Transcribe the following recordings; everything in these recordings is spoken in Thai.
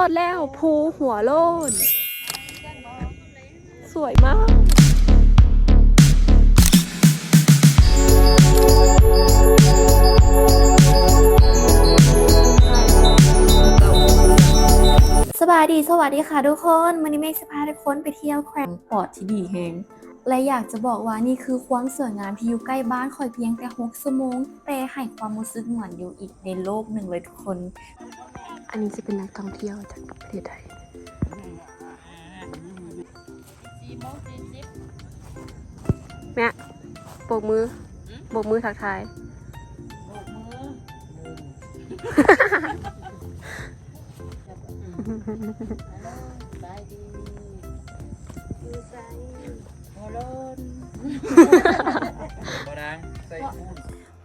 อดแล้วภูหัวโลนสวยมากสบายดีสวัสดีค่ะทุกคนวันนี้เมฆจะพาทุกคนไปเที่ยวแควงปอดที่ดีแฮงและอยากจะบอกว่านี่คือความสวยงามที่อยู่ใกล้บ้านคอยเพียงแต่6ชั่วโมงแต่ให้ความรู้สึกเหมือนอยู่อีกในโลกหนึ่งเลยทุกคน อันนี้จะเป็นนักท่องเที่ยวจากประเทศไทยแม่โบกมือโบกมือทักทายบายดีอยู่ใส่หัวโลนบ่ดังใส่หู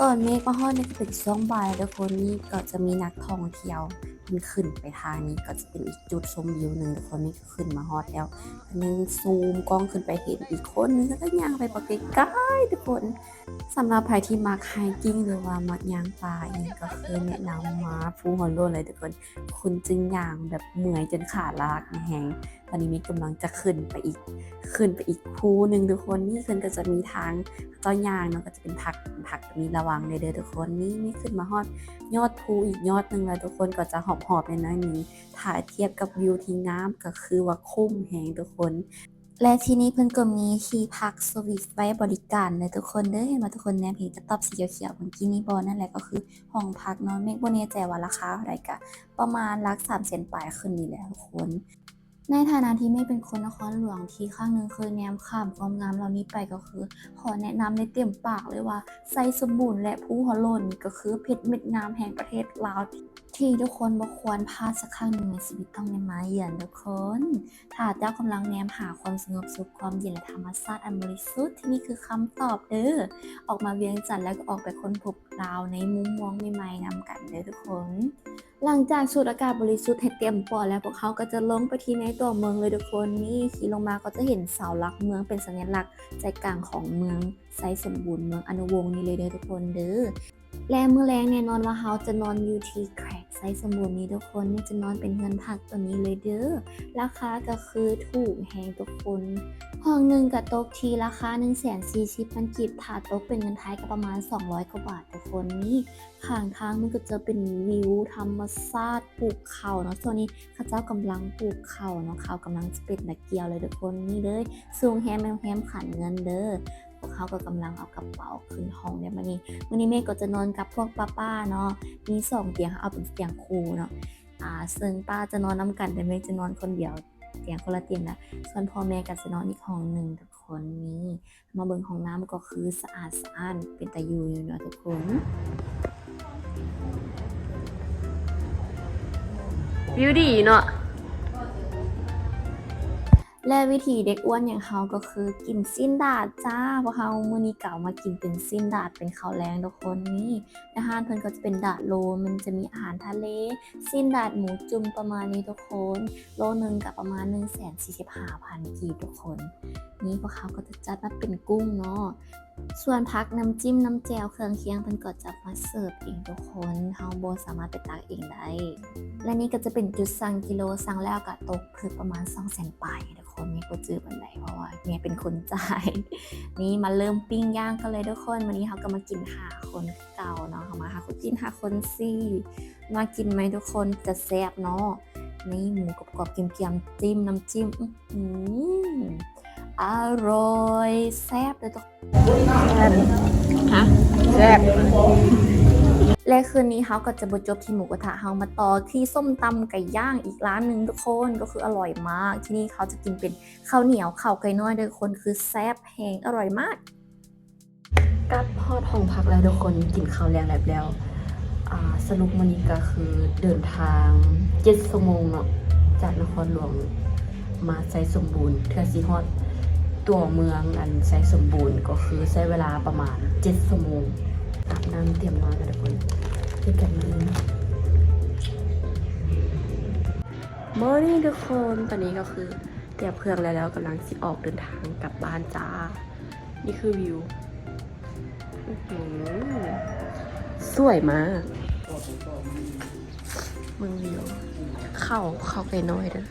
ตอนเมฆมาฮอดนี่ก็เป็นช่วงบ่ายทุกคนนี่ก็จะมีนักท่องเที่ยว ขึ้นขึ้นไปทางนี้ก็จะเป็นอีกจุดชมวิวหนึ่งทุกคนนี่ก็ขึ้นมาฮอตแล้วอันนึงซูมกล้องขึ้นไปเห็นอีกคนนึงแล้วก็ย่างไปปะใกล้ทุกคนสำหรับใครที่มักไฮกิ้งหรือว่ามาย่างป่าอีกก็คือแนะนำมาฟูฮอนโลนเลยทุกคน คุณจึงย่างแบบเหนื่อยจนขาลากนะแฮง ตอนนี้มีกำลังจะขึ้นไปอีก ขึ้นไปอีกภูหนึ่งทุกคนนี่ขึ้นก็จะมีทางเจ้ายางเนาะก็จะเป็นผักผักมีระวังเลยเด้อทุกคนนี่นี่ขึ้นมาฮอดยอดภูอีกยอดหนึ่งแล้วทุกคนก็จะหอบหอบในน้อยนึงถ่ายเทียบกับวิวที่งามก็คือว่าคุ้มแหงทุกคนและที่นี่เพิ่นก็มีที่พักสวิสไว้บริการเลยทุกคนเด้อเห็นว่าทุกคนแนมเห็นกระต๊อบสีเขียวๆเมื่อกี้นี่บอนั่นแหละก็คือห้องพักเนาะเมฆบ่แน่ใจว่าราคาเท่าไรกะประมาณหลัก3เซนปลายขึ้นนี่แหละทุกคน ในฐานะที่ไม่เป็นคนนครหลวงที่ข้างนึงเคยแนมข้ามความงามเหล่านี้ไปก็คือ ขอแนะนำในเต็มปากเลยว่าไซสบูรณ์และผู้ฮอลโลนนี่ก็คือเพชรเม็ดงามแห่งประเทศลาวที่ทุกคนบ่ควรพลาดสักครั้งหนึ่งในชีวิตต้องได้มาเยือนทุกคน ถ้าเจ้ากำลังแนมหาความสงบสุขความเย็นและธรรมชาติอันบริสุทธิ์ที่นี่คือคำตอบเด้อ ออกมาเวียงจันทร์แล้วก็ออกไปค้นพบลาวในมุมมองใหม่ๆนำกันเด้อทุกคน หลังจากสูดอากาศบริสุทธิ์ให้เต็มปอดแล้วพวกเขาก็จะลงไปที่ในตัวเมืองเลยทุกคนนี่ขี่ลงมาก็จะเห็นเสาหลักเมืองเป็นสัญลักษณ์ใจกลางของเมืองไซสมบูรณ์เมืองอนุวงศ์นี่เลยเด้อทุกคนเด้อ และเมื่อแรงแน่นอนว่าเขาจะนอนอยู่ที่แครกไซสมบูรณ์นี้ทุกคนนี่จะนอนเป็นเงินผักตัวนี้เลยเด้อราคาก็คือถูกแฮงทุกคนห้องหนึ่งกับโต๊ะทีราคา1 4 0 0 0 0พันกีบถาโต๊ะเป็นเงินไทยก็ประมาณ 200กว่าบาททุกคนนี่ข้างทางมันก็จะเป็นวิวธรรมชาติปลูกเขาเนาะส่วนนี้ข้าเจ้ากำลังปลูกเขาเนาะเขากำลังจะเป็นตะเกียวเลยทุกคนนี่เลยสูงแฮมแฮมขันเงินเด้อ พวกเขาก็กำลังเอากระเป๋าขึ้นห้องเนี่ยมันนี่วันนี้เมฆก็จะนอนกับพวกป้าป้าๆเนาะมีสองเตียงเอาเป็นเตียงคู่เนาะอ่าซึ่งป้าจะนอนน้กันแต่เมฆจะนอนคนเดียวเตียงคนละเตียงนะส่วนพ่อแม่ก็จะนอนอีกห้องหนึ่งทุกคนนี่มาเบิ่งห้องน้ำก็คือสะอาดสะอ้านเป็นตาอยู่อยู่เนาะทุกคนวิวดีเนาะ และวิธีเด็กอ้วนอย่างเขาก็คือกินสิ้นดาดจ้าเพราะเขามื่อนี้เก่ามากินเป็นสิ้นดาดเป็นข้าวแรงทุกคนนี่อาหารเพิ่นก็จะเป็นดาดโลมันจะมีอาหารทะเล สิ้นดาดหมูจุ่มประมาณนี้ทุกคน โลหนึ่งกับประมาณ1 4 5 0 0 0กีบทุกคน นี่พวกเขาก็จะจัดมาเป็นกุ้งเนาะ ส่วนพักน้ำจิ้มน้ำแจวเครื่องเคียงเพิ่นก็จะมาเสิร์ฟเองทุกคนเฮาบ่สามารถไปตักเองได้ และนี่ก็จะเป็นจุดสั่งกิโลสั่งแล้วก็ตกพึกประมาณ2 0 0 0 0 0ปลายทุกคนไม่ก็จื้อปันไหนเพราะว่าเมียเป็นคนจ่าย นี่มาเริ่มปิ้งย่างกันเลยทุกคนวันนี้เขาก็มากินหาคนเก่าเนาะเขามาหาคนกินหาคนซี่มากินไหมทุกคนจะแซ่บเนาะนี่หมูกรอบๆเกรียมๆจิ้มน้ำจิ้มอื้อ ออร่อยแซ่บเลยทุกฮะแซ่บและคืนนี้เขาก็จะบรจบที่หมูกระทะเฮามาต่อที่ส้มตำไก่ย่างอีกร้านหนึ่งทุกคนก็คืออร่อยมาก ที่นี่เขาจะกินเป็นข้าวเหนียวข้าวไก่น้อยทุกคนคือแซ่บแหงอร่อยมากกลับพอดห้องพักแล้วทุกคนกินข้าวแรงแล้วแล้วอ่าสรุปมันนี้ก็คือเดินทางเจ็ดชั่วโมงเนาะจากนครหลวงมาไซสมบูรณ์เทือซีฮอด ตัวเมืองอันไซสมบูรณ์ก็คือใช้เวลาประมาณเจ็ดชั่วโมงอาบน้ำเตรียมนอนกันทุกคนที่กันมาเลยมอร์นิ่งทุกคนตอนนี้ก็คือเตรียมเครื่องแล้วแล้วกำลังสิออกเดินทางกลับบ้านจ้า นี่คือวิวอื้อหือสวยมากเมืองวิว เข้าเข้าไปน้อยเด้อ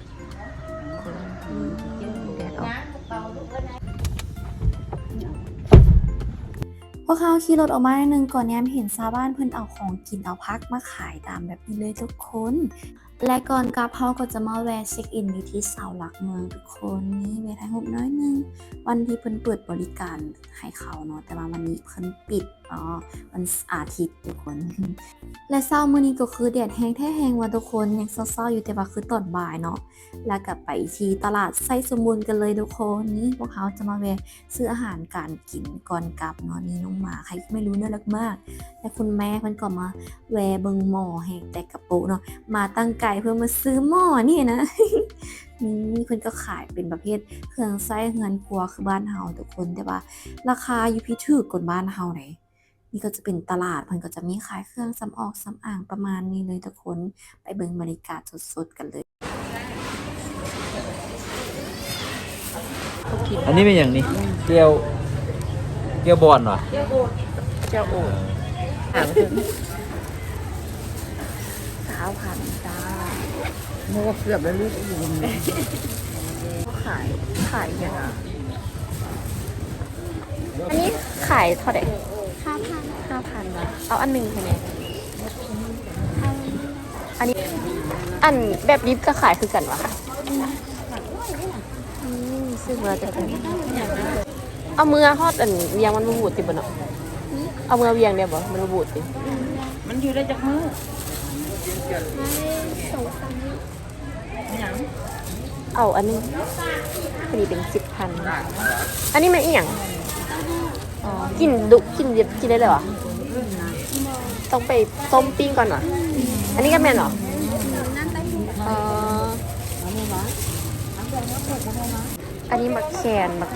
พวกเขาขี่รถออกมาหนึ่งก่อนแนมเห็นชาวบ้านเพิ่นเอาของกินเอาพักมาขายตามแบบนี้เลยทุกคน และก่อนกลับเขาก็จะมาแวะเช็คอินอยู่ที่เสาหลักเมืองทุกคนนี่เวทายหุบน้อยหนึงวันที่เพิ่นเปิดบริการให้เขาเนาะแต่ว่าวันนี้เพิ่นปิดอ๋อวันอาทิตย์ทุกคน และเช้ามื้อนี้ก็คือแดดแห้งแท้แห้งว่าทุกคนยังเศร้าๆอยู่แต่ว่าคือตอนบ่ายเนาะแล้วก็ไปที่ตลาดไส้สมบูรณ์กันเลยทุกคนนี่พวกเขาจะมาแวะซื้ออาหารการกินก่อนกลับเนาะนี่น้องหมาใครไม่รู้น่ารักมาก และคุณแม่เพิ่นก็มาแวะเบิงหม้อแหกแต่กระโปะเนาะมาตั้งไก่เพื่อมาซื้อหม้อนี่นะนี่เพิ่นก็ขายเป็นประเภทเครื่องใช้เงินครัวคือบ้านเฮาทุกคนแต่ว่า ราคาอยู่พี่ถือกว่าบ้านเฮาไหน นี่ก็จะเป็นตลาดเพิ่นก็จะมีขายเครื่องสำออกสำอ่างประมาณนี้เลยทุกคนไปเบิ่งบรรยากาศสดๆกันเลย อันนี้เป็นอย่างนี้เกียวเกียวบอลเหรอเจ้าโอ่หางถึงสาวพันจ้าโมเกือบแล้วลูกอยู่ขายขายยังไงอันนี้ขายเท่าไหร่ ห้าพันห้าพันบาทเอาอันหนึ่งใช่ไหมอันนี้ อันแบบดิฟก็ขายคือกันวะอืมซื้อมาจากไหนเอามือฮอดอันเวียงมันมาบูดติบ่เนาะเอามือเวียงเนี่ยบ่มันมาบูดติมันอยู่ได้จากมือเอาอันนึงพอดีเป็นสิบพัน อันนี้มันอีหยัง อ๋อกินดุกินเย็บกินได้เลยเหรอต้องไปต้มปิ้งก่อนเหรอ อันนี้ก็แม่นเหรออ๋ออันนี้มักแคนมัก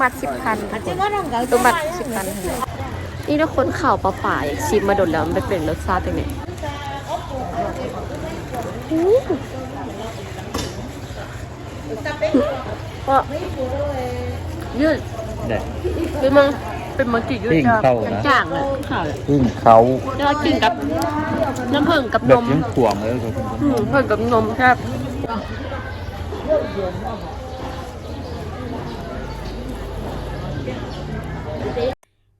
มัดสิบพันตัวมัดสิบพันนี่ถ้าคนข่าวปลาป่าอยากชิมมาโดนแล้วมันเป็นรสชาติยังไงอู้ก็ยืดเด็ดเป็นมัง เป็นมังกี่ยืดปิ้งเข้านะจ่างเลยค่ะพึ่งเขาแล้วกินกับน้ำผึ้งกับแบนบมยังขวงเลยครับอืมผึ้งกับนมครับ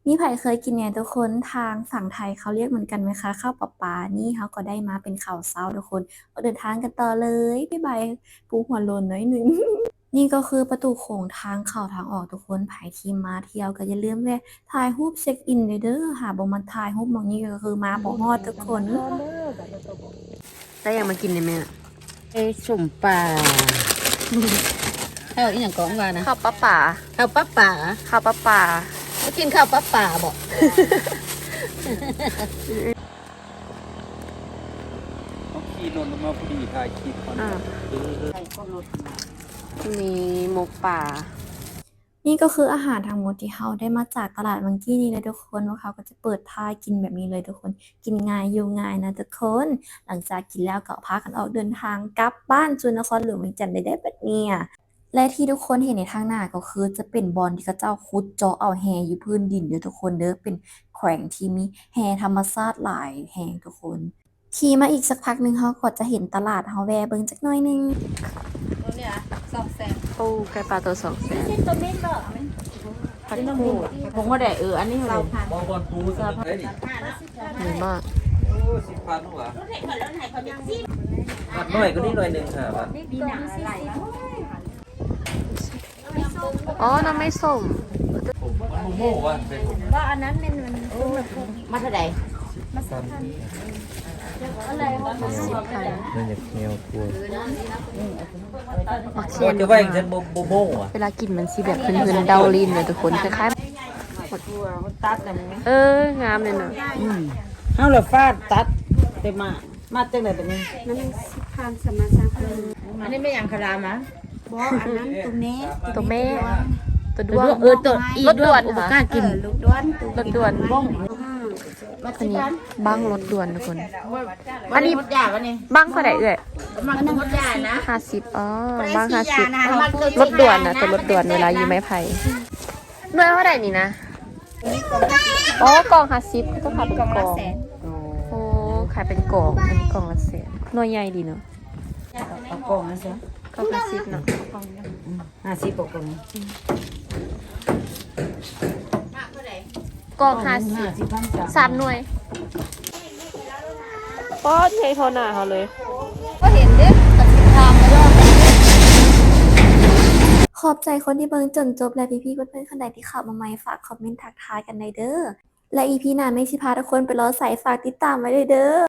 นี่ไผ่เคยกินเนี่ยทุกคนทางฝั่งไทยเขาเรียกเหมือนกันไหมคะข้าวปลาปลานี่เขาก็ได้มาเป็นข้าวเช้าทุกคนเอาเดินทางกันต่อเลยพี่ใบายปูหัวโลนน้อยหนึ่ง นี่ก็คือประตูโขงทางเข้าทางออกทุกคนไผ่ที่มาเที่ยวก็อย่าลืมแวะถ่ายรูปเช็คอินเด้อหาบ่มาถ่ายรูปหมองนี้ก็คือมาบ่ฮอดทุกคนได้ยังมากินในแม่เอ้สุ่มป่าข้าวอีหยังก้องว่านะข้าวปลาป่าข้าวปลาป่าข้าวปลาป่าเขากินข้าวปลาป่าบอกขี่รถมาพอดีถ่ายคลิปก่อนอ่า มีหมกป่า นี่ก็คืออาหารทั้งหมดที่เขาได้มาจากตลาดมังกี้นี่เลยทุกคนว่าเขาก็จะเปิดท้ายกินแบบนี้เลยทุกคน กินง่ายอยู่ง่ายนะทุกคน หลังจากกินแล้วก็พากันออกเดินทางกลับบ้านจุนนครหลวงเวียงจันทร์ได้ได้แบบเนี้ยและที่ทุกคนเห็นในทางหน้าก็คือจะเป็นบอลที่เขาเจ้าคุดเจาะเอาแฮอยู่พื้นดินเด้อทุกคนเด้อเป็นแขวงที่มีแฮธรรมชาติหลายแห่งทุกคน ขี่มาอีกสักพักหนึ่งเขาก็จะเห็นตลาดเฮาแวะเบิ่งจักหน่อยหนึงเนี่ยสองแสนโอ้ไก่ปลาตัวสองแสนตัวเม็ดบ่พันคู่ผมก็ได้เอออันนี้เราพันบอลบอลปูสามพันนี่หนึ่งมากโอ้สิบพันหัวพันหน่อยก็นี่หน่อยหนึ่งค่ะพันดีหนังอะไรอ๋อน้ำไม่ส้มผมมันโมโม่ว่ะเป็นผมว่าอันนั้นเป็นมันมาเท่าไหร่ พันอะไรวะสิบพันนั่นอยากแนวตัวมักเชนจะว่าอย่างเช่นโมโมโม่อะเวลากินมันสีแบบพื้นๆเดาลินเลยทุกคนคล้ายตัวตัดอะไรๆเอองามเลยเนอะอืมเฮาเลยฟาดตัดเต็มมามาจังได๋แบบนี้นั่นสิพันสมาสามพันอันนี้ไม่อย่างคารามะบอกอันนั้นตรงนี้ตัวแม่ตัวด้วงเออตัวอีรถด่วนอุปค่ะการกินลูกด้วนตัวด่วนบ้อง อันนี้บ้างรถด่วนทุกคน อันนี้หมดยาวันนี้บ้างเท่าไหร่เอ่ยมันหมดยานะห้าสิบอ๋อบ้างห้าสิบรถด่วนนะตัวรถด่วนเวลาอยู่ไม้ไผ่หน่วยเท่าไหร่นี่นะอ๋อกล่องห้าสิบก็ขายเป็นกล่องแสนโอ้ขายเป็นกล่องอันนี้กล่องละแสนหน่วยใหญ่ดีเนอะเอากล่องนะสิก็กระซิบเนาะห้าสิบกล่อง กองห้าสิห้าบสิบพันสามหน่วยป้อเทโทนาเขาเลยขอบใจคนที่เบิ่งจนจบและพี่ๆเพื่อนๆคนใดที่เข้ามาใหม่ฝากคอมเมนต์ทักทายกันในอยเด้อและอีพีหน้าไม่สิพาทุกคนไปรอใส่ฝากติดตามไว้เลยเด้อ